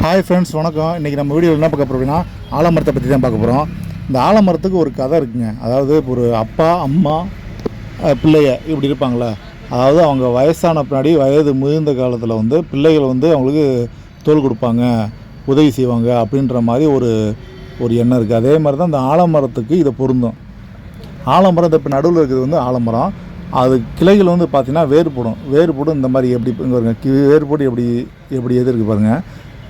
Hi friends வணக்கம். இன்றைக்கி நம்ம வீடியோவில் என்ன பார்க்க போகிறோம் அப்படின்னா ஆலமரத்தை பற்றி தான் பார்க்க போகிறோம் இந்த ஆலமரத்துக்கு ஒரு கதை இருக்குங்க. அதாவது ஒரு அப்பா அம்மா பிள்ளைய இப்படி இருப்பாங்களே அதாவது அவங்க வயசான பின்னாடி வயது முதிர்ந்த காலத்தில் வந்து பிள்ளைகள் வந்து அவங்களுக்கு தோல் கொடுப்பாங்க உதவி செய்வாங்க அப்படின்ற மாதிரி ஒரு ஒரு எண்ணம் இருக்குது அதே மாதிரி தான் இந்த ஆலமரத்துக்கு இதை பொருந்தும். ஆலமரம் இப்போ நடுவில் இருக்கிறது வந்து ஆலமரம். அது கிளைகள் வந்து பார்த்திங்கன்னா வேறுபடும் வேறுபடும் இந்த மாதிரி எப்படி இங்க பாருங்க கி- எப்படி எப்படி எது இருக்குது பாருங்கள்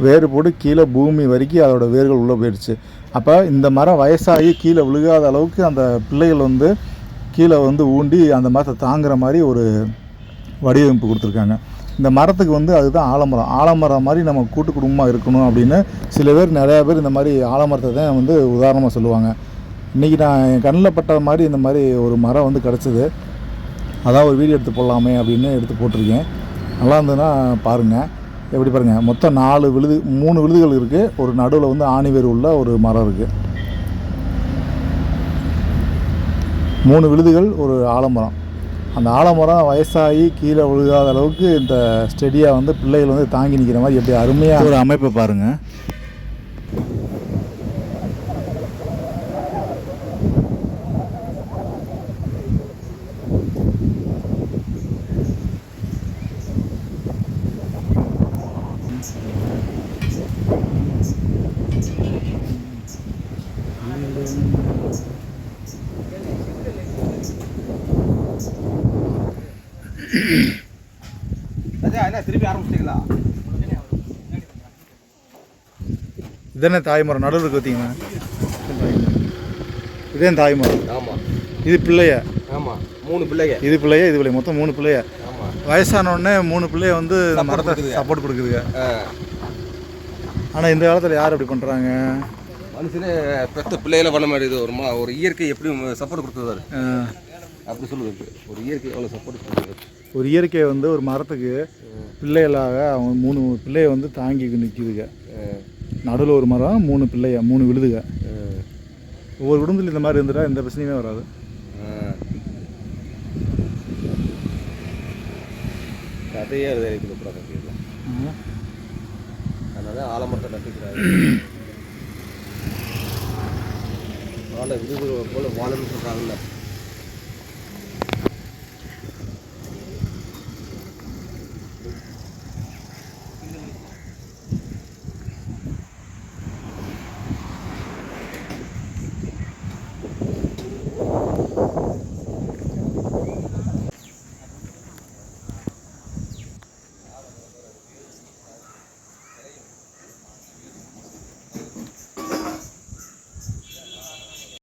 வேறுபடு கீழே பூமி வரைக்கும் அதோட வேர்கள் உள்ளே போயிடுச்சு. அப்போ இந்த மரம் வயசாகி கீழே விழுகாத அளவுக்கு அந்த பிள்ளைகள் வந்து கீழே வந்து ஊண்டி அந்த மரத்தை தாங்குற மாதிரி ஒரு வடிவமைப்பு கொடுத்துருக்காங்க. இந்த மரத்துக்கு வந்து அதுதான் ஆலமரம். ஆலமரம் மாதிரி நம்ம கூட்டு குடும்பமாக இருக்கணும் அப்படின்னு சில பேர் நிறையா பேர் இந்த மாதிரி ஆலமரத்தை தான் வந்து உதாரணமாக சொல்லுவாங்க. இன்றைக்கி நான் என் கண்ணில் பட்ட மாதிரி இந்த மாதிரி ஒரு மரம் வந்து கிடச்சிது. அதான் ஒரு வீடியோ எடுத்து போடலாமே அப்படின்னு எடுத்து போட்டிருக்கேன். நல்லா இருந்ததுன்னா பாருங்கள் எப்படி பாருங்கள் மொத்தம் நாலு விழுது மூணு விழுதுகள் இருக்குது ஒரு நடுவில் வந்து ஆணிவேர் உள்ள ஒரு மரம் இருக்குது மூணு விழுதுகள் ஒரு ஆலமரம். அந்த ஆலமரம் வயசாகி கீழே விழுகாத அளவுக்கு இந்த ஸ்டெடியாக வந்து பிள்ளைகள் வந்து தாங்கி நிற்கிற மாதிரி எப்படி அருமையாக ஒரு அமைப்பை பாருங்கள் ராஜா என்ன திருப்பி ஆரம்பிச்சிட்டீங்களா? இதென்ன தாய்மரம் நடுவில் இருக்கு பார்த்தீங்கன்னா இதே தாய்மரம் ஆமாம் இது பிள்ளைய. ஆமாம் மூணு பிள்ளைங்க. இது பிள்ளைய இது பிள்ளைய. மொத்தம் மூணு பிள்ளைய. ஆமாம் வயசான உடனே மூணு பிள்ளைய வந்து மரத்தை. சப்போர்ட் கொடுக்குதுங்க. ஆனால் இந்த காலத்தில் யார் அப்படி பண்ணுறாங்க மனுஷனே பெத்த பிள்ளைகளை பண்ண மாட்டேங்குது ஒரு மா ஒரு இயற்கை எப்படி சப்போர்ட் கொடுக்குறாரு அப்படி சொல்லுது ஒரு இயற்கை எவ்வளோ சப்போர்ட் கொடுக்குறது ஒரு இயற்கை வந்து ஒரு மரத்துக்கு பிள்ளைகளாக அவங்க மூணு பிள்ளைய வந்து தாங்கி நிற்கிதுங்க நடுவில் ஒரு மரம் மூணு பிள்ளைய மூணு விழுதுக. ஒவ்வொரு குடும்பத்தில் இந்த மாதிரி இருந்துட்டா எந்த பிரச்சனையுமே வராது. கதையே எழுத இருக்குது அப்புறம் கட்டிடலாம் அதனால ஆலமரத்தை நட்டுக்கிறாரு. வாழ விருது போல வாழணும்னு சொல்கிறாங்கல்ல